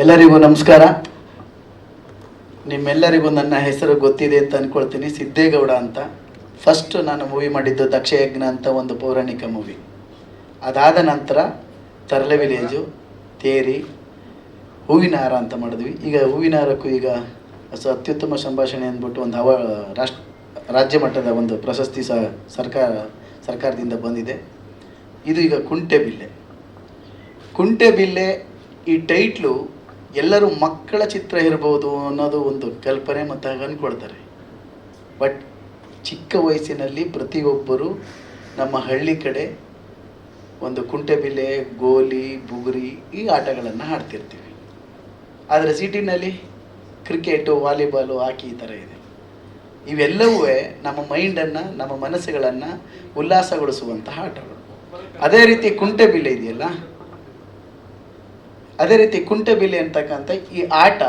ಎಲ್ಲರಿಗೂ ನಮಸ್ಕಾರ. ನಿಮ್ಮೆಲ್ಲರಿಗೂ ನನ್ನ ಹೆಸರು ಗೊತ್ತಿದೆ ಅಂತ ಅಂದ್ಕೊಳ್ತೀನಿ ಸಿದ್ದೇಗೌಡ ಅಂತ. ಫಸ್ಟ್ ನಾನು ಮೂವಿ ಮಾಡಿದ್ದು ದಕ್ಷಯಜ್ಞ ಅಂತ ಒಂದು ಪೌರಾಣಿಕ ಮೂವಿ ಅದಾದ ನಂತರ ತರಲೆ ವಿಲೇಜು ತೇರಿ ಹೂವಿನ ಹಾರ ಅಂತ ಮಾಡಿದ್ವಿ. ಈಗ ಹೂವಿನ ಹಾರಕ್ಕೂ ಈಗ ಸೊ ಅತ್ಯುತ್ತಮ ಸಂಭಾಷಣೆ ಅಂದ್ಬಿಟ್ಟು ಒಂದು ಅವ ರಾಷ್ಟ್ರ ರಾಜ್ಯ ಮಟ್ಟದ ಒಂದು ಪ್ರಶಸ್ತಿ ಸಹ ಸರ್ಕಾರ, ಸರ್ಕಾರದಿಂದ ಬಂದಿದೆ. ಇದು ಈಗ ಕುಂಟೆಬಿಲ್ಲೆ ಕುಂಟೆಬಿಲ್ಲೆ ಈ ಟೈಟ್ಲು ಎಲ್ಲರೂ ಮಕ್ಕಳ ಚಿತ್ರ ಇರ್ಬೋದು ಅನ್ನೋದು ಒಂದು ಕಲ್ಪನೆ ಮತ್ತು ಹಾಗೆ ಅಂದ್ಕೊಳ್ತಾರೆ ಬಟ್ ಚಿಕ್ಕ ವಯಸ್ಸಿನಲ್ಲಿ ಪ್ರತಿಯೊಬ್ಬರು ನಮ್ಮ ಹಳ್ಳಿ ಕಡೆ ಒಂದು ಕುಂಟೆಬಿಲ್ಲೆ, ಗೋಲಿ, ಬುಗುರಿ ಈ ಆಟಗಳನ್ನು ಆಡ್ತಿರ್ತೀವಿ. ಆದರೆ ಸಿಟಿನಲ್ಲಿ ಕ್ರಿಕೆಟು, ವಾಲಿಬಾಲು, ಹಾಕಿ ಈ ಥರ ಇದೆ. ಇವೆಲ್ಲವೂ ನಮ್ಮ ಮೈಂಡನ್ನು, ನಮ್ಮ ಮನಸ್ಸುಗಳನ್ನು ಉಲ್ಲಾಸಗೊಳಿಸುವಂತಹ ಆಟಗಳು. ಅದೇ ರೀತಿ ಕುಂಟೆಬಿಲೆ ಇದೆಯಲ್ಲ ಅದೇ ರೀತಿ ಕುಂಟೆಬಿಲ್ಲೆ ಅಂತಕ್ಕಂಥ ಈ ಆಟ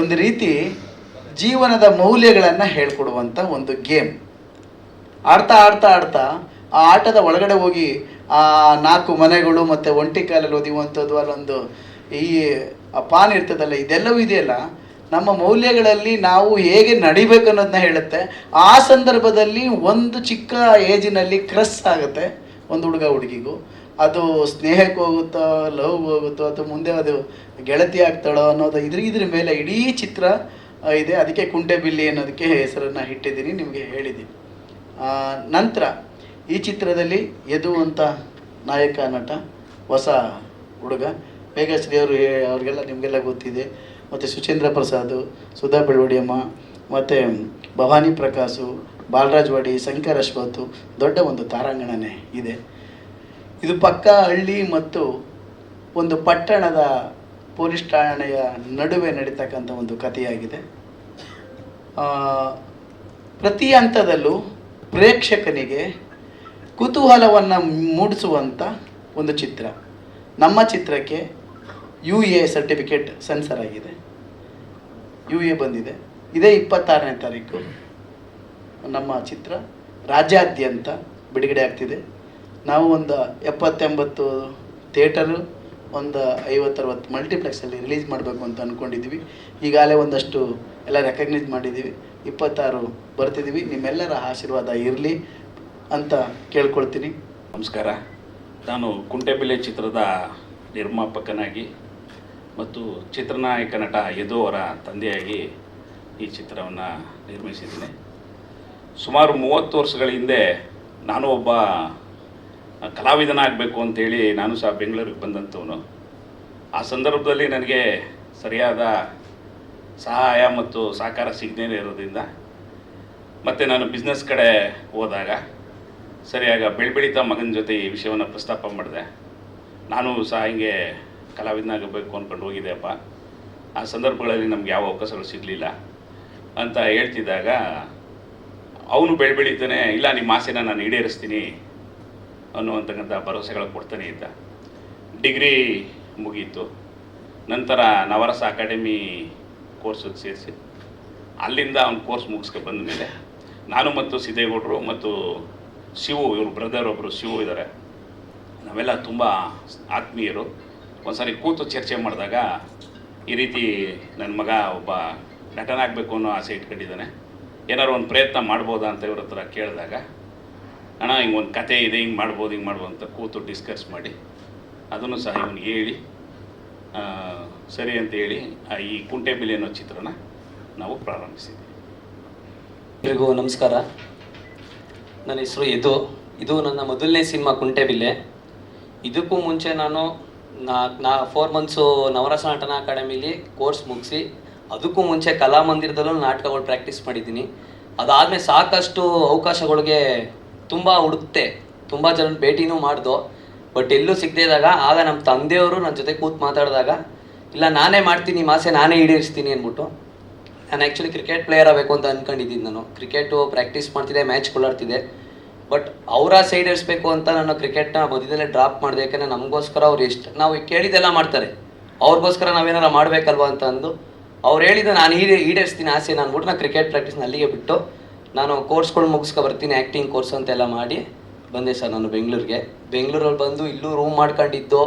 ಒಂದು ರೀತಿ ಜೀವನದ ಮೌಲ್ಯಗಳನ್ನು ಹೇಳ್ಕೊಡುವಂಥ ಒಂದು ಗೇಮ್. ಆಡ್ತಾ ಆಡ್ತಾ ಆಡ್ತಾ ಆ ಆಟದ ಒಳಗಡೆ ಹೋಗಿ ಆ ನಾಲ್ಕು ಮನೆಗಳು ಮತ್ತು ಒಂಟಿ ಕಾಲಲ್ಲಿ ಓದಿವಂಥದ್ದು ಅಲ್ಲೊಂದು ಈ ಪಾನ್ ಇರ್ತದಲ್ಲ, ಇದೆಲ್ಲವೂ ಇದೆಯಲ್ಲ, ನಮ್ಮ ಮೌಲ್ಯಗಳಲ್ಲಿ ನಾವು ಹೇಗೆ ನಡಿಬೇಕು ಅನ್ನೋದನ್ನ ಹೇಳುತ್ತೆ. ಆ ಸಂದರ್ಭದಲ್ಲಿ ಒಂದು ಚಿಕ್ಕ ಏಜಿನಲ್ಲಿ ಕ್ರಸ್ ಆಗುತ್ತೆ ಒಂದು ಹುಡುಗ ಹುಡುಗಿಗೂ. ಅದು ಸ್ನೇಹಕ್ಕೆ ಹೋಗುತ್ತೋ, ಲವ್ ಹೋಗುತ್ತೋ, ಅಥವಾ ಮುಂದೆ ಅದು ಗೆಳತಿ ಆಗ್ತಾಳೋ ಅನ್ನೋದು ಇದ್ರ ಇದ್ರ ಮೇಲೆ ಇಡೀ ಚಿತ್ರ ಇದೆ. ಅದಕ್ಕೆ ಕುಂಟೆಬಿಲ್ಲಿ ಅನ್ನೋದಕ್ಕೆ ಹೆಸರನ್ನು ಇಟ್ಟಿದ್ದೀನಿ, ನಿಮಗೆ ಹೇಳಿದ್ದೀನಿ. ನಂತರ ಈ ಚಿತ್ರದಲ್ಲಿ ಯದು ಅಂತ ನಾಯಕ, ನಟ, ಹೊಸ ಹುಡುಗ, ಮೇಘಶ್ರೀ ಅವರು ಅವ್ರಿಗೆಲ್ಲ ನಿಮಗೆಲ್ಲ ಗೊತ್ತಿದೆ. ಮತ್ತು ಸುಚೇಂದ್ರ ಪ್ರಸಾದ್, ಸುಧಾ ಬೆಳವಡಿಯಮ್ಮ, ಮತ್ತು ಭವಾನಿ ಪ್ರಕಾಶು, ಬಾಲರಾಜ್ ವಾಡಿ, ಶಂಕರ್ ಅಶ್ವಥ್, ದೊಡ್ಡ ಒಂದು ತಾರಾಂಗಣನೇ ಇದೆ. ಇದು ಪಕ್ಕ ಹಳ್ಳಿ ಮತ್ತು ಒಂದು ಪಟ್ಟಣದ ಪೊಲೀಸ್ ಠಾಣೆಯ ನಡುವೆ ನಡೀತಕ್ಕಂಥ ಒಂದು ಕಥೆಯಾಗಿದೆ. ಪ್ರತಿ ಹಂತದಲ್ಲೂ ಪ್ರೇಕ್ಷಕನಿಗೆ ಕುತೂಹಲವನ್ನು ಮೂಡಿಸುವಂಥ ಒಂದು ಚಿತ್ರ. ನಮ್ಮ ಚಿತ್ರಕ್ಕೆ ಯು ಎ ಸರ್ಟಿಫಿಕೇಟ್ ಸೆನ್ಸರ್ ಆಗಿದೆ. ಯು ಎ ಬಂದಿದೆ. ಇದೇ ಇಪ್ಪತ್ತಾರನೇ ತಾರೀಕು ನಮ್ಮ ಚಿತ್ರ ರಾಜ್ಯಾದ್ಯಂತ ಬಿಡುಗಡೆ ಆಗ್ತಿದೆ. ನಾವು ಒಂದು ಎಪ್ಪತ್ತೆಂಬತ್ತು ಥಿಯೇಟರು ಒಂದು ಐವತ್ತರವತ್ತು ಮಲ್ಟಿಪ್ಲೆಕ್ಸಲ್ಲಿ ರಿಲೀಸ್ ಮಾಡಬೇಕು ಅಂತ ಅಂದ್ಕೊಂಡಿದ್ದೀವಿ ಈಗಾಗಲೇ ಒಂದಷ್ಟು ಎಲ್ಲ ರೆಕಗ್ನೈಸ್ ಮಾಡಿದ್ದೀವಿ. ಇಪ್ಪತ್ತಾರು ಬರ್ತಿದ್ದೀವಿ. ನಿಮ್ಮೆಲ್ಲರ ಆಶೀರ್ವಾದ ಇರಲಿ ಅಂತ ಕೇಳ್ಕೊಳ್ತೀನಿ. ನಮಸ್ಕಾರ. ನಾನು ಕುಂಟೆಬಿಲೆ ಚಿತ್ರದ ನಿರ್ಮಾಪಕನಾಗಿ ಮತ್ತು ಚಿತ್ರನಾಯಕ ನಟ ಯದು ತಂದೆಯಾಗಿ ಈ ಚಿತ್ರವನ್ನು ನಿರ್ಮಿಸಿದ್ದೀನಿ. ಸುಮಾರು ಮೂವತ್ತು ವರ್ಷಗಳ ಹಿಂದೆ ನಾನು ಒಬ್ಬ ಕಲಾವಿದನಾಗಬೇಕು ಅಂತೇಳಿ ನಾನು ಸಹ ಬೆಂಗಳೂರಿಗೆ ಬಂದಂಥವನು. ಆ ಸಂದರ್ಭದಲ್ಲಿ ನನಗೆ ಸರಿಯಾದ ಸಹಾಯ ಮತ್ತು ಸಹಕಾರ ಸಿಗ್ನೇ ಇರೋದ್ರಿಂದ ಮತ್ತು ನಾನು ಬಿಸ್ನೆಸ್ ಕಡೆ ಹೋದಾಗ ಸರಿಯಾಗ ಬೆಳ್ಬೆಳೀತಾ ಮಗನ ಜೊತೆ ಈ ವಿಷಯವನ್ನು ಪ್ರಸ್ತಾಪ ಮಾಡಿದೆ. ನಾನು ಸಹ ಹಿಂಗೆ ಕಲಾವಿದನಾಗಬೇಕು ಅಂದ್ಕೊಂಡು ಹೋಗಿದ್ದೆಪ್ಪ. ಆ ಸಂದರ್ಭಗಳಲ್ಲಿ ನಮ್ಗೆ ಯಾವ ಅವಕಾಶಗಳು ಸಿಗಲಿಲ್ಲ ಅಂತ ಹೇಳ್ತಿದ್ದಾಗ ಅವನು ಬೆಳ್ಬೆಳೀತಾನೆ, ಇಲ್ಲ, ನಿಮ್ಮ ಆಸೆನ ನಾನು ಈಡೇರಿಸ್ತೀನಿ ಅನ್ನುವಂತಕ್ಕಂಥ ಭರವಸೆಗಳು ಕೊಡ್ತಾನೆ ಇದ್ದ ಡಿಗ್ರಿ ಮುಗೀತು. ನಂತರ ನವರಸ ಅಕಾಡೆಮಿ ಕೋರ್ಸಿಗೆ ಸೇರಿಸಿ. ಅಲ್ಲಿಂದ ಅವ್ನು ಕೋರ್ಸ್ ಮುಗಿಸ್ಕೊಂಡು ಬಂದ ಮೇಲೆ ನಾನು ಮತ್ತು ಸಿದ್ದೇಗೌಡರು ಮತ್ತು ಶಿವು, ಇವರು ಬ್ರದರ್ ಒಬ್ಬರು ಶಿವು ಇದ್ದಾರೆ ನಾವೆಲ್ಲ ತುಂಬ ಆತ್ಮೀಯರು. ಒಂದ್ಸರಿ ಕೂತು ಚರ್ಚೆ ಮಾಡಿದಾಗ ಈ ರೀತಿ ನನ್ನ ಮಗ ಒಬ್ಬ ನಟನಾಗಬೇಕು ಅನ್ನೋ ಆಸೆ ಇಟ್ಕೊಂಡಿದ್ದಾನೆ. ಏನಾದ್ರು ಒಂದು ಪ್ರಯತ್ನ ಮಾಡ್ಬೋದಾ ಅಂತ ಇವ್ರ ಹತ್ರ ಕೇಳಿದಾಗ ಅಣ್ಣ, ಹಿಂಗೆ ಒಂದು ಕತೆ ಇದೆ, ಹಿಂಗೆ ಮಾಡ್ಬೋದು ಹಿಂಗೆ ಮಾಡ್ಬೋದು ಅಂತ ಕೂತು ಡಿಸ್ಕಸ್ ಮಾಡಿ. ಅದನ್ನು ಸಹ ಇವನಿಗೆ ಹೇಳಿ ಸರಿ ಅಂತ ಹೇಳಿ ಈ ಕುಂಟೆಬಿಲಿ ಅನ್ನೋ ಚಿತ್ರನ ನಾವು ಪ್ರಾರಂಭಿಸಿದ್ವಿ. ಎಲ್ರಿಗೂ ನಮಸ್ಕಾರ. ನನ್ನ ಹೆಸರು ಇದು ಇದು ನನ್ನ ಮೊದಲನೇ ಸಿನಿಮಾ ಕುಂಟೆಬಿಲ್ಲೆ ಇದಕ್ಕೂ ಮುಂಚೆ ನಾನು ನಾ ನಾ ಫೋರ್ ಮಂತ್ಸು ನವರಸ ನಾಟನ ಅಕಾಡೆಮಿಲಿ ಕೋರ್ಸ್ ಮುಗಿಸಿ, ಅದಕ್ಕೂ ಮುಂಚೆ ಕಲಾಮಂದಿರದಲ್ಲೂ ನಾಟಕಗಳು ಪ್ರಾಕ್ಟೀಸ್ ಮಾಡಿದ್ದೀನಿ. ಅದಾದಮೇಲೆ ಸಾಕಷ್ಟು ಅವಕಾಶಗಳಿಗೆ ತುಂಬ ಹುಡುಕ್ತೆ. ತುಂಬ ಜನ ಭೇಟಿನೂ ಮಾಡ್ದೋ. ಬಟ್ ಎಲ್ಲೂ ಸಿಗದೇ ಇದ್ದಾಗ, ಆಗ ನಮ್ಮ ತಂದೆಯವರು ನನ್ನ ಜೊತೆ ಕೂತು ಮಾತಾಡಿದಾಗ, ಇಲ್ಲ, ನಾನೇ ಮಾಡ್ತೀನಿ ಮಾಸೆ ನಾನೇ ಈಡೇರಿಸ್ತೀನಿ, ಅಂದ್ಬಿಟ್ಟು. ನಾನು ಆ್ಯಕ್ಚುಲಿ ಕ್ರಿಕೆಟ್ ಪ್ಲೇಯರ್ ಆಗಬೇಕು ಅಂತ ಅಂದ್ಕೊಂಡಿದ್ದೀನಿ ನಾನು. ಕ್ರಿಕೆಟು ಪ್ರಾಕ್ಟೀಸ್ ಮಾಡ್ತಿದ್ದೆ ಮ್ಯಾಚ್ ಆಡ್ತಿದ್ದೆ ಬಟ್ ಅವರ ಸೈಡ್ ಇರಿಸ್ಬೇಕು ಅಂತ ನಾನು ಕ್ರಿಕೆಟ್ನ ಮಧ್ಯದಲ್ಲೇ ಡ್ರಾಪ್ ಮಾಡಿದೆ. ಯಾಕಂದರೆ ನಮಗೋಸ್ಕರ ಅವ್ರು ಎಷ್ಟು, ನಾವು ಕೇಳಿದೆಲ್ಲ ಮಾಡ್ತಾರೆ. ಅವ್ರಿಗೋಸ್ಕರ ನಾವೇನಾರ ಮಾಡಬೇಕಲ್ವ ಅಂತ ಅಂದು. ಅವ್ರು ಹೇಳಿದ ನಾನು ಈಡೇ, ಈಡೇರಿಸ್ತೀನಿ ಆಸೆ ನಾನು ನಾನು ಕ್ರಿಕೆಟ್ ಪ್ರಾಕ್ಟೀಸ್ನ ಅಲ್ಲಿಗೆ ಬಿಟ್ಟು ನಾನು ಕೋರ್ಸ್ಗಳು ಮುಗಿಸ್ಕೊ ಬರ್ತೀನಿ ಆ್ಯಕ್ಟಿಂಗ್ ಕೋರ್ಸ್ ಅಂತೆಲ್ಲ ಮಾಡಿ ಬಂದೆ ಸರ್ ನಾನು ಬೆಂಗಳೂರಿಗೆ. ಬೆಂಗಳೂರಲ್ಲಿ ಬಂದು ಇಲ್ಲೂ ರೂಮ್ ಮಾಡ್ಕೊಂಡಿದ್ದು,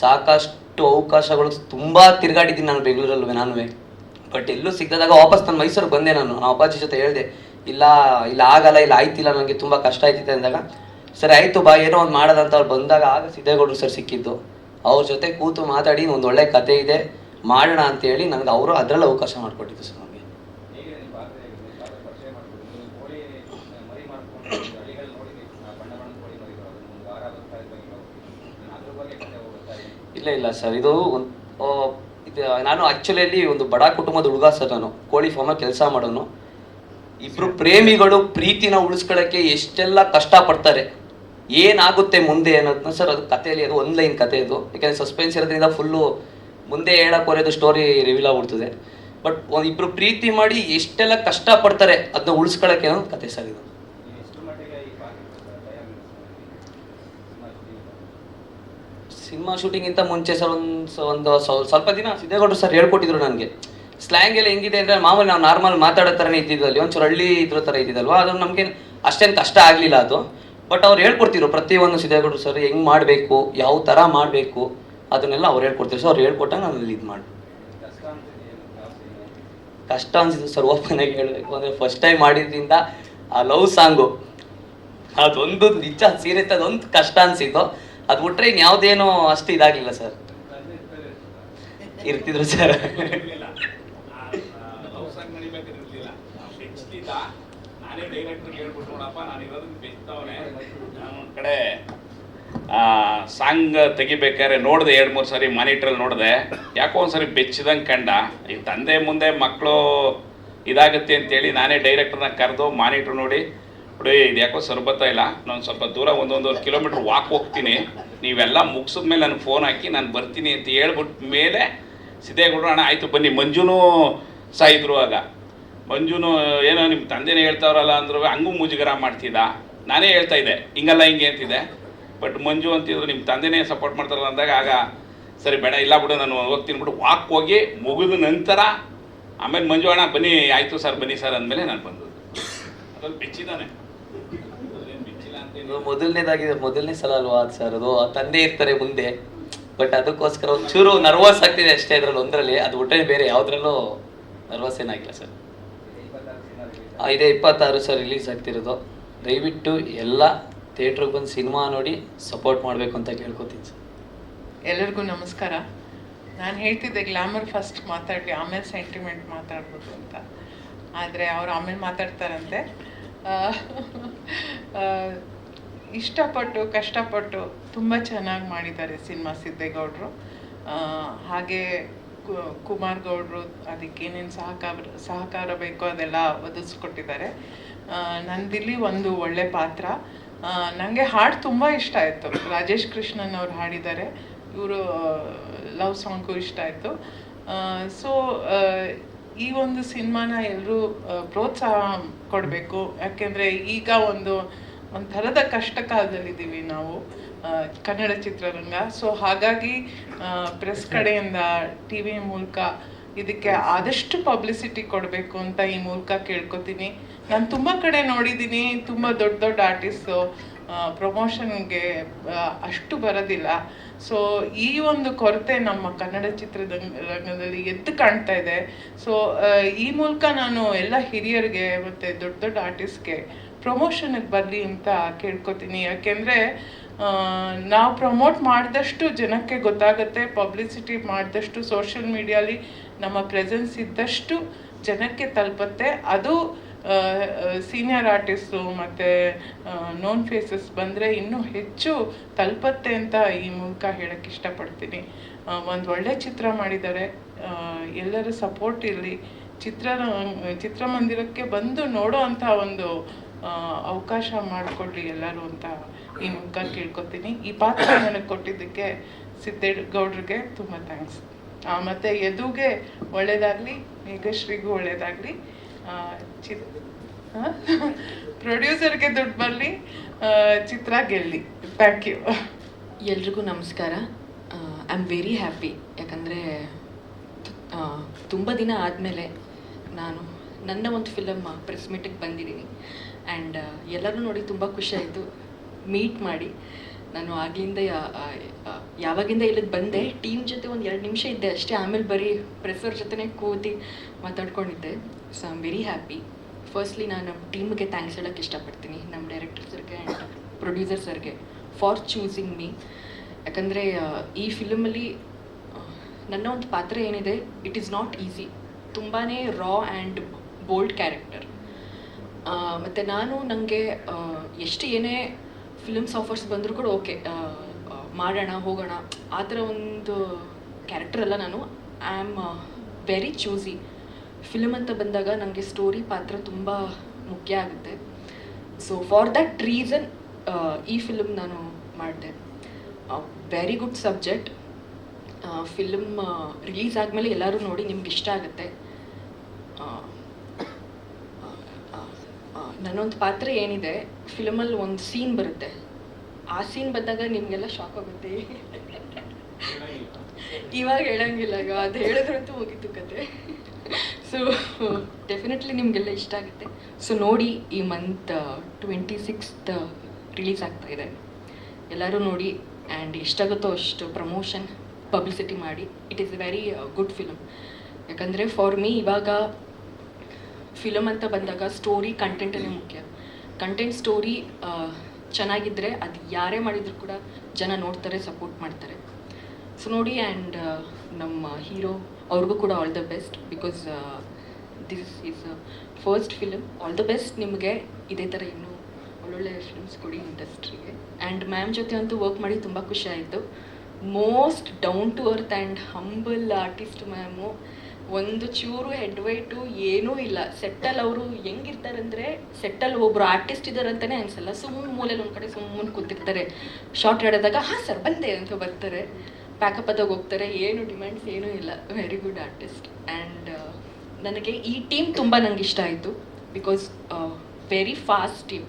ಸಾಕಷ್ಟು ಅವಕಾಶಗಳು ತುಂಬ ತಿರುಗಾಡಿದ್ದೀನಿ ನಾನು ಬೆಂಗಳೂರಲ್ಲಿ ನಾನು ಬಟ್ ಎಲ್ಲೂ ಸಿಗದಾಗ ವಾಪಸ್ ನಾನು ಮೈಸೂರಿಗೆ ಬಂದೆ ನಾನು. ನಾನು ಅಪ್ಪಾಜಿ ಜೊತೆ ಹೇಳಿದೆ, ಇಲ್ಲ ಇಲ್ಲ ಆಗಲ್ಲ, ಇಲ್ಲ ಆಯ್ತಿಲ್ಲ ನನಗೆ ತುಂಬ ಕಷ್ಟ ಆಯ್ತಿದೆ ಅಂದಾಗ, ಸರಿ ಆಯಿತು ಬಾ, ಏನೋ ಒಂದು ಮಾಡೋದಂತ ಅವ್ರು ಬಂದಾಗ ಆಗ ಸಿದ್ದೇಗೌಡರು ಸರ್ ಸಿಕ್ಕಿದ್ದು. ಅವ್ರ ಜೊತೆ ಕೂತು ಮಾತಾಡಿ, ಒಂದು ಒಳ್ಳೆ ಕತೆ ಇದೆ, ಮಾಡೋಣ ಅಂತೇಳಿ ನನಗೆ ಅವರು ಅದರಲ್ಲಿ ಅವಕಾಶ ಮಾಡಿಕೊಟ್ಟಿದ್ದು ಸರ್. ಇಲ್ಲ ಇಲ್ಲ ಸರ್. ಇದು ಒಂದು ಇದು ನಾನು ಆ್ಯಕ್ಚುಲಿ ಒಂದು ಬಡ ಕುಟುಂಬದ ಹುಡುಗ ಸರ್ ನಾನು. ಕೋಳಿ ಫಾರ್ಮಲ್ಲಿ ಕೆಲಸ ಮಾಡೋನು. ಇಬ್ಬರು ಪ್ರೇಮಿಗಳು ಪ್ರೀತಿನ ಉಳಿಸ್ಕೊಳ್ಳೋಕ್ಕೆ ಎಷ್ಟೆಲ್ಲ ಕಷ್ಟಪಡ್ತಾರೆ. ಏನಾಗುತ್ತೆ ಮುಂದೆ ಅನ್ನೋದನ್ನ ಸರ್ ಅದು ಕಥೆಯಲ್ಲಿ ಅದು ಒಂದು ಲೈನ್ ಕತೆ ಇದು. ಯಾಕಂದರೆ ಸಸ್ಪೆನ್ಸ್ ಇರೋದ್ರಿಂದ ಫುಲ್ಲು ಮುಂದೆ ಹೇಳಕ್ಕೆ ಹೊರೆದು ಸ್ಟೋರಿ ರಿವೀಲ್ ಆಗ್ಬಿಡ್ತದೆ. ಬಟ್ ಒಂದು ಇಬ್ಬರು ಪ್ರೀತಿ ಮಾಡಿ ಎಷ್ಟೆಲ್ಲ ಕಷ್ಟಪಡ್ತಾರೆ ಅದನ್ನ ಉಳಿಸ್ಕೊಳ್ಳೋಕೆ ಅನ್ನೋದು ಕತೆ ಸರ್ ಇದು. ಸಿನಿಮಾ ಶೂಟಿಂಗಿಂತ ಮುಂಚೆ ಸರ್ ಒಂದು ಒಂದು ಸ್ವಲ್ಪ ದಿನ ಸಿದ್ದೇಗೌಡರು ಸರ್ ಹೇಳ್ಕೊಟ್ಟಿದ್ರು ನನಗೆ. ಸ್ಲ್ಯಾಂಗ್ ಎಲ್ಲ ಹೆಂಗಿದೆ ಅಂದರೆ ಮಾಮೂಲಿ ನಾವು ನಾರ್ಮಲ್ ಮಾತಾಡೋ ಥರನೇ ಇದ್ದಿದ್ದಲ್ಲಿ, ಒಂಚೂರು ಹಳ್ಳಿ ಇದ್ರ ಥರ ಇದ್ದಿದ್ದಲ್ವಾ? ಅದು ನಮಗೆ ಅಷ್ಟೇನು ಕಷ್ಟ ಆಗಲಿಲ್ಲ ಅದು. ಬಟ್ ಅವ್ರು ಹೇಳ್ಕೊಡ್ತಿದ್ರು ಪ್ರತಿಯೊಂದು ಸಿದ್ದೇಗೌಡರು ಸರ್ ಹೆಂಗೆ ಮಾಡಬೇಕು, ಯಾವ ಥರ ಮಾಡಬೇಕು, ಅದನ್ನೆಲ್ಲ ಅವ್ರು ಹೇಳ್ಕೊಡ್ತಿದ್ರು. ಸೊ ಅವ್ರು ಹೇಳ್ಕೊಟ್ಟಾಗ ನಾನು ಇಲ್ಲಿ ಇದು ಮಾಡಿ ಕಷ್ಟ ಅನ್ಸಿದ್ದು ಸರ್ ಓಪನ್ ಆಗಿ ಹೇಳಬೇಕು ಅಂದರೆ ಫಸ್ಟ್ ಟೈಮ್ ಮಾಡಿದ್ರಿಂದ ಆ ಲವ್ ಸಾಂಗು ಅದೊಂದು ನಿಜ ಸೀರೆ ಅದೊಂದು ಕಷ್ಟ ಅನ್ಸಿದ್ದು. ಅದು ಬಿಟ್ರೆ ಇನ್ಯಾವುದೇನೋ ಅಷ್ಟು ಇದಾಗಲಿಲ್ಲ ಸರ್. ಇರ್ತಿದ್ರು ಸರ್. ಕಡೆ ಸಾಂಗ್ ತೆಗಿಬೇಕಾದ್ರೆ ನೋಡಿದೆ ಎರಡು ಮೂರು ಸಾರಿ ಮಾನಿಟ್ರಲ್ಲಿ ನೋಡಿದೆ. ಯಾಕೋ ಒಂದ್ಸರಿ ಬೆಚ್ಚಿದಂಗೆ ಕಂಡ. ಈ ತಂದೆ ಮುಂದೆ ಮಕ್ಕಳು ಇದಾಗುತ್ತೆ ಅಂತೇಳಿ ನಾನೇ ಡೈರೆಕ್ಟರ್ನ ಕರೆದು ಮಾನಿಟ್ರ್ ನೋಡಿ ನೋಡಿ ಇದು ಯಾಕೋ ಸರ್ ಇಲ್ಲ? ನಾನು ಸ್ವಲ್ಪ ದೂರ ಒಂದೊಂದು ಕಿಲೋಮೀಟ್ರ್ ವಾಕ್ ಹೋಗ್ತೀನಿ. ನೀವೆಲ್ಲ ಮುಗಿಸಿದ ಮೇಲೆ ನನಗೆ ಫೋನ್ ಹಾಕಿ ನಾನು ಬರ್ತೀನಿ ಅಂತ ಹೇಳ್ಬಿಟ್ಟು ಮೇಲೆ ಸಿದ್ದೇಗೌಡರು ಅಣ್ಣ, ಆಯಿತು, ಬನ್ನಿ. ಮಂಜುನೂ ಸಾಯಿದ್ರು ಆಗ. ಮಂಜುನು, ಏನೋ ನಿಮ್ಮ ತಂದೆನೇ ಹೇಳ್ತಾವ್ರಲ್ಲ ಅಂದ್ರು, ಹಂಗೂ ಮುಜುಗರ ಮಾಡ್ತಿದ್ದ? ನಾನೇ ಹೇಳ್ತಾ ಇದ್ದೆ. ಹಿಂಗಲ್ಲ, ಹಿಂಗೆ ಅಂತಿದೆ ಬಟ್ ಮಂಜು ಅಂತಿದ್ರು ನಿಮ್ಮ ತಂದೆನೇ ಸಪೋರ್ಟ್ ಮಾಡ್ತಾರಲ್ಲ ಅಂದಾಗ ಆಗ, ಸರಿ, ಬೇಡ, ಇಲ್ಲ ಬಿಡು, ನಾನು ಹೋಗ್ತೀನಿ ಬಿಟ್ಟು ವಾಕ್ ಹೋಗಿ ಮುಗಿದ ನಂತರ ಆಮೇಲೆ ಮಂಜು, ಅಣ್ಣ, ಬನ್ನಿ, ಆಯಿತು ಸರ್, ಬನ್ನಿ ಸರ್ ಅಂದಮೇಲೆ ನಾನು ಬಂದದ್ದು. ಅದ್ರಲ್ಲಿ ಬೆಚ್ಚಿದ್ದಾನೆ. ಇದು ಮೊದಲನೇದಾಗಿದೆ ಮೊದಲನೇ ಸಲ ಅಲ್ವಾ ಅದು ಸರ್ ಅದು? ತಂದೆ ಇರ್ತಾರೆ ಮುಂದೆ. ಬಟ್ ಅದಕ್ಕೋಸ್ಕರ ಒಂಚೂರು ನರ್ವಸ್ ಆಗ್ತಿದೆ ಅಷ್ಟೇ ಇದ್ರಲ್ಲಿ ಒಂದರಲ್ಲಿ. ಅದು ಬಿಟ್ಟರೆ ಬೇರೆ ಯಾವುದ್ರಲ್ಲೂ ನರ್ವಸ್ ಏನಾಗಿಲ್ಲ ಸರ್ ಇದೇ ಇಪ್ಪತ್ತಾರು ಸರ್ ರಿಲೀಸ್ ಆಗ್ತಿರೋದು. ದಯವಿಟ್ಟು ಎಲ್ಲ ಥಿಯೇಟ್ರಿಗೆ ಬಂದು ಸಿನಿಮಾ ನೋಡಿ ಸಪೋರ್ಟ್ ಮಾಡಬೇಕು ಅಂತ ಕೇಳ್ಕೊತೀನಿ ಸರ್ ಎಲ್ಲರಿಗೂ ನಮಸ್ಕಾರ. ನಾನು ಹೇಳ್ತಿದ್ದೆ ಗ್ಲಾಮರ್ ಫಸ್ಟ್ ಮಾತಾಡಿ ಆಮೇಲೆ ಸೆಂಟಿಮೆಂಟ್ ಮಾತಾಡ್ಬೋದು ಅಂತ. ಆದರೆ ಅವ್ರು ಆಮೇಲೆ ಮಾತಾಡ್ತಾರಂತೆ. ಇಷ್ಟಪಟ್ಟು, ಕಷ್ಟಪಟ್ಟು ತುಂಬ ಚೆನ್ನಾಗಿ ಮಾಡಿದ್ದಾರೆ ಸಿನಿಮಾ ಸಿದ್ದೇಗೌಡರು. ಹಾಗೆ ಕುಮಾರ್ ಗೌಡ್ರು ಅದಕ್ಕೇನೇನು ಸಹಕಾರ ಸಹಕಾರ ಬೇಕೋ ಅದೆಲ್ಲ ಒದಗಿಸ್ಕೊಟ್ಟಿದ್ದಾರೆ. ನಂದಿಲ್ಲಿ ಒಂದು ಒಳ್ಳೆ ಪಾತ್ರ. ನನಗೆ ಹಾಡು ತುಂಬ ಇಷ್ಟ ಆಯಿತು. ರಾಜೇಶ್ ಕೃಷ್ಣನ್ ಅವ್ರು ಹಾಡಿದ್ದಾರೆ. ಇವರು ಲವ್ ಸಾಂಗು ಇಷ್ಟ ಆಯಿತು. ಸೊ ಈ ಒಂದು ಸಿನಿಮಾನ ಎಲ್ಲರೂ ಪ್ರೋತ್ಸಾಹ ಕೊಡಬೇಕು. ಯಾಕೆಂದರೆ ಈಗ ಒಂದು ಒಂಥರದ ಕಷ್ಟ ಕಾಲದಲ್ಲಿದ್ದೀವಿ ನಾವು ಕನ್ನಡ ಚಿತ್ರರಂಗ. ಸೊ ಹಾಗಾಗಿ ಪ್ರೆಸ್ ಕಡೆಯಿಂದ ಟಿ ವಿ ಮೂಲಕ ಇದಕ್ಕೆ ಆದಷ್ಟು ಪಬ್ಲಿಸಿಟಿ ಕೊಡಬೇಕು ಅಂತ ಈ ಮೂಲಕ ಕೇಳ್ಕೊತೀನಿ. ನಾನು ತುಂಬ ಕಡೆ ನೋಡಿದ್ದೀನಿ ತುಂಬ ದೊಡ್ಡ ದೊಡ್ಡ ಆರ್ಟಿಸ್ಟು ಪ್ರಮೋಷನ್ಗೆ ಅಷ್ಟು ಬರೋದಿಲ್ಲ. ಸೊ ಈ ಒಂದು ಕೊರತೆ ನಮ್ಮ ಕನ್ನಡ ಚಿತ್ರದ ರಂಗದಲ್ಲಿ ಎದ್ದು ಕಾಣ್ತಾ ಇದೆ. ಸೊ ಈ ಮೂಲಕ ನಾನು ಎಲ್ಲ ಹಿರಿಯರಿಗೆ ಮತ್ತು ದೊಡ್ಡ ದೊಡ್ಡ ಆರ್ಟಿಸ್ಟ್ಗೆ ಪ್ರಮೋಷನ್ಗೆ ಬರಲಿ ಅಂತ ಕೇಳ್ಕೊತೀನಿ. ಯಾಕೆಂದರೆ ನಾವು ಪ್ರಮೋಟ್ ಮಾಡಿದಷ್ಟು ಜನಕ್ಕೆ ಗೊತ್ತಾಗುತ್ತೆ, ಪಬ್ಲಿಸಿಟಿ ಮಾಡಿದಷ್ಟು, ಸೋಷಿಯಲ್ ಮೀಡಿಯಾಲಿ ನಮ್ಮ ಪ್ರೆಸೆನ್ಸ್ ಇದ್ದಷ್ಟು ಜನಕ್ಕೆ ತಲುಪತ್ತೆ. ಅದು ಸೀನಿಯರ್ ಆರ್ಟಿಸ್ಟು ಮತ್ತು ನೋನ್ ಫೇಸಸ್ ಬಂದರೆ ಇನ್ನೂ ಹೆಚ್ಚು ತಲುಪತ್ತೆ ಅಂತ ಈ ಮೂಲಕ ಹೇಳಕ್ಕೆ ಇಷ್ಟಪಡ್ತೀನಿ. ಒಂದು ಒಳ್ಳೆ ಚಿತ್ರ ಮಾಡಿದ್ದಾರೆ. ಎಲ್ಲರೂ ಸಪೋರ್ಟ್ ಇರಲಿ. ಚಿತ್ರ, ಚಿತ್ರಮಂದಿರಕ್ಕೆ ಬಂದು ನೋಡೋ ಅಂಥ ಒಂದು ಅವಕಾಶ ಮಾಡಿಕೊಡ್ರಿ ಎಲ್ಲರೂ ಅಂತ ಈ ಮೂಲಕ ಕೇಳ್ಕೊತೀನಿ. ಈ ಪಾತ್ರ ನನಗೆ ಕೊಟ್ಟಿದ್ದಕ್ಕೆ ಸಿದ್ದೇಗೌಡ್ರಿಗೆ ತುಂಬ ಥ್ಯಾಂಕ್ಸ್ ಮತ್ತು ಯದುಗೆ ಒಳ್ಳೇದಾಗಲಿ, ಮೇಘಶ್ರೀಗೂ ಒಳ್ಳೇದಾಗಲಿ. ಚಿ ಪ್ರೊಡ್ಯೂಸರ್ಗೆ ದುಡ್ಡು ಬರಲಿ ಚಿತ್ರ ಗೆಲ್ಲಿ. ಥ್ಯಾಂಕ್ ಯು ಎಲ್ರಿಗೂ ನಮಸ್ಕಾರ. ಐ ಆಮ್ ವೆರಿ ಹ್ಯಾಪಿ ಯಾಕಂದರೆ ತುಂಬ ದಿನ ಆದಮೇಲೆ ನಾನು ನನ್ನ ಒಂದು ಫಿಲಮ್ ಪ್ರೆಸ್ ಮೀಟಿಗೆ ಬಂದಿದ್ದೀನಿ. ಆ್ಯಂಡ್ ಎಲ್ಲರೂ ನೋಡಿ ತುಂಬ ಖುಷಿ ಆಯಿತು ಮೀಟ್ ಮಾಡಿ. ನಾನು ಆಗಿಂದ ಯಾ- ಆ, ಆ, ಯಾವಾಗಿಂದ ಇಲ್ಲಿಗೆ ಬಂದೆ ಟೀಮ್ ಜೊತೆ ಒಂದು ಎರಡು ನಿಮಿಷ ಇದ್ದೆ ಅಷ್ಟೇ. ಆಮೇಲೆ ಬರೀ ಪ್ರೆಸರ್ ಜೊತೆನೇ ಕೂತಿ ಮಾತಾಡ್ಕೊಂಡಿದ್ದೆ. So I am very happy firstly ನಾನು ನಮ್ಮ ಟೀಮ್ಗೆ ಥ್ಯಾಂಕ್ಸ್ ಹೇಳೋಕ್ಕೆ ಇಷ್ಟಪಡ್ತೀನಿ. ನಮ್ಮ ಡೈರೆಕ್ಟರ್ ಸರ್ಗೆ ಆ್ಯಂಡ್ ಪ್ರೊಡ್ಯೂಸರ್ ಸರ್ಗೆ ಫಾರ್ ಚೂಸಿಂಗ್ ಮೀ ಯಾಕಂದರೆ ಈ ಫಿಲಮಲ್ಲಿ ನನ್ನ ಒಂದು ಪಾತ್ರ ಏನಿದೆ ಇಟ್ ಈಸ್ ನಾಟ್ ಈಸಿ ತುಂಬಾ ರಾ ಆ್ಯಂಡ್ ಬೋಲ್ಡ್ ಕ್ಯಾರೆಕ್ಟರ್ ಮತ್ತು ನಾನು ನನಗೆ ಎಷ್ಟು ಏನೇ ಫಿಲಮ್ಸ್ ಆಫರ್ಸ್ ಬಂದರೂ ಕೂಡ ಓಕೆ ಮಾಡೋಣ, ಹೋಗೋಣ, ಆ ಥರ ಒಂದು ಕ್ಯಾರೆಕ್ಟರ್ ನಾನು. I am very choosy film ಅಂತ ಬಂದಾಗ ನನಗೆ ಸ್ಟೋರಿ ಪಾತ್ರ ತುಂಬ ಮುಖ್ಯ ಆಗುತ್ತೆ. ಸೊ ಫಾರ್ ದಟ್ ರೀಸನ್ ಈ ಫಿಲ್ಮ್ ನಾನು ಮಾಡಿದೆ. Very good subject film release ಆದಮೇಲೆ ಎಲ್ಲರೂ ನೋಡಿ ನಿಮ್ಗೆ ಇಷ್ಟ ಆಗುತ್ತೆ. ನನ್ನೊಂದು ಪಾತ್ರ ಏನಿದೆ ಫಿಲಮಲ್ಲಿ ಒಂದು ಸೀನ್ ಬರುತ್ತೆ. ಆ ಸೀನ್ ಬಂದಾಗ ನಿಮಗೆಲ್ಲ ಶಾಕ್ ಆಗುತ್ತೆ. ಇವಾಗ ಹೇಳಂಗಿಲ್ಲ ಅದು ಹೇಳಿದ್ರಂತೂ ಹೋಗಿತ್ತು ಕತೆ. ಸೊ ಡೆಫಿನೆಟ್ಲಿ ನಿಮಗೆಲ್ಲ ಇಷ್ಟ ಆಗುತ್ತೆ. ಸೊ ನೋಡಿ, ಈ ಮಂತ್ ಟ್ವೆಂಟಿ ಸಿಕ್ಸ್ತ್ ರಿಲೀಸ್ ಆಗ್ತಾ ಇದೆ. ಎಲ್ಲರೂ ನೋಡಿ ಆ್ಯಂಡ್ ಎಷ್ಟಾಗುತ್ತೋ ಅಷ್ಟು ಪ್ರಮೋಷನ್ ಪಬ್ಲಿಸಿಟಿ ಮಾಡಿ. It is a very good film ಯಾಕಂದರೆ ಫಾರ್ ಮೀ ಇವಾಗ ಫಿಲಮ್ ಅಂತ ಬಂದಾಗ ಸ್ಟೋರಿ ಕಂಟೆಂಟೇ ಮುಖ್ಯ. ಕಂಟೆಂಟ್ ಸ್ಟೋರಿ ಚೆನ್ನಾಗಿದ್ದರೆ ಅದು ಯಾರೇ ಮಾಡಿದರೂ ಕೂಡ ಜನ ನೋಡ್ತಾರೆ ಸಪೋರ್ಟ್ ಮಾಡ್ತಾರೆ. ಸೊ ನೋಡಿ ಆ್ಯಂಡ್ ನಮ್ಮ ಹೀರೋ ಅವ್ರಿಗೂ ಕೂಡ all the best because this is first film all the best ನಿಮಗೆ. ಇದೇ ಥರ ಇನ್ನೂ ಒಳ್ಳೊಳ್ಳೆ ಫಿಲ್ಮ್ಸ್ ಕೊಡಿ ಇಂಡಸ್ಟ್ರಿಗೆ ಆ್ಯಂಡ್ ಮ್ಯಾಮ್ ಜೊತೆ ಅಂತೂ ವರ್ಕ್ ಮಾಡಿ ತುಂಬ ಖುಷಿ ಆಯಿತು. Most down to earth and humble artist ma'am ಒಂದು ಚೂರು ಹೆಡ್ ವೈಟು ಏನೂ ಇಲ್ಲ. ಸೆಟ್ಟಲ್ಲಿ ಅವರು ಹೆಂಗಿರ್ತಾರಂದ್ರೆ ಸೆಟ್ಟಲ್ಲಿ ಒಬ್ರು ಆರ್ಟಿಸ್ಟ್ ಅಂತಲೇ ಅನ್ಸಲ್ಲ. ಸುಮ್ಮನೆ ಮೂಲೆಯಲ್ಲಿ ಒಂದು ಕಡೆ ಸುಮ್ಮನೆ ಕೂತಿರ್ತಾರೆ. ಶಾರ್ಟ್ ಹೇಳಿದಾಗ ಹಾಂ ಸರ್ ಬಂದೆ ಅಂತ ಬರ್ತಾರೆ. ಪ್ಯಾಕಪ್ ಅದಾಗ ಹೋಗ್ತಾರೆ. ಏನು ಡಿಮ್ಯಾಂಡ್ಸ್ ಏನೂ ಇಲ್ಲ. ವೆರಿ ಗುಡ್ ಆರ್ಟಿಸ್ಟ್ ಆ್ಯಂಡ್ ನನಗೆ ಈ ಟೀಮ್ ತುಂಬ ನಂಗೆ ಇಷ್ಟ ಆಯಿತು. ಬಿಕಾಸ್ ವೆರಿ ಫಾಸ್ಟ್ ಟೀಮ್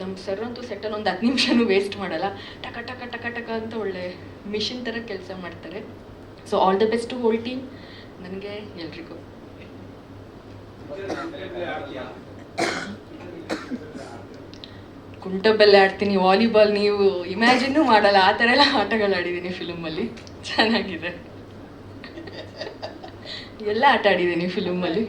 ನಮ್ಮ ಸರ್ ಅಂತೂ ಸೆಟ್ಟಲ್ಲಿ ಒಂದು ಹತ್ತು ನಿಮಿಷನೂ ವೇಸ್ಟ್ ಮಾಡಲ್ಲ. ಟಕ ಟಕ ಟಕ ಟಕ ಅಂತ ಒಳ್ಳೆ ಮಿಷಿನ್ ಥರ ಕೆಲಸ ಮಾಡ್ತಾರೆ. So all the best whole team ನನಗೆ ಎಲ್ರಿಗೂ. ಕುಂಟಬೆಲ್ಲ ಆಡ್ತೀನಿ, ವಾಲಿಬಾಲ್ ನೀವು ಇಮ್ಯಾಜಿನ್ ಮಾಡಲ್ಲ, ಆ ಥರ ಎಲ್ಲ ಆಟಗಳು ಆಡಿದ್ದೀನಿ ಫಿಲಮಲ್ಲಿ ಚೆನ್ನಾಗಿದೆ. ಎಲ್ಲ ಆಟ ಆಡಿದ್ದೀನಿ ಫಿಲಮಲ್ಲಿ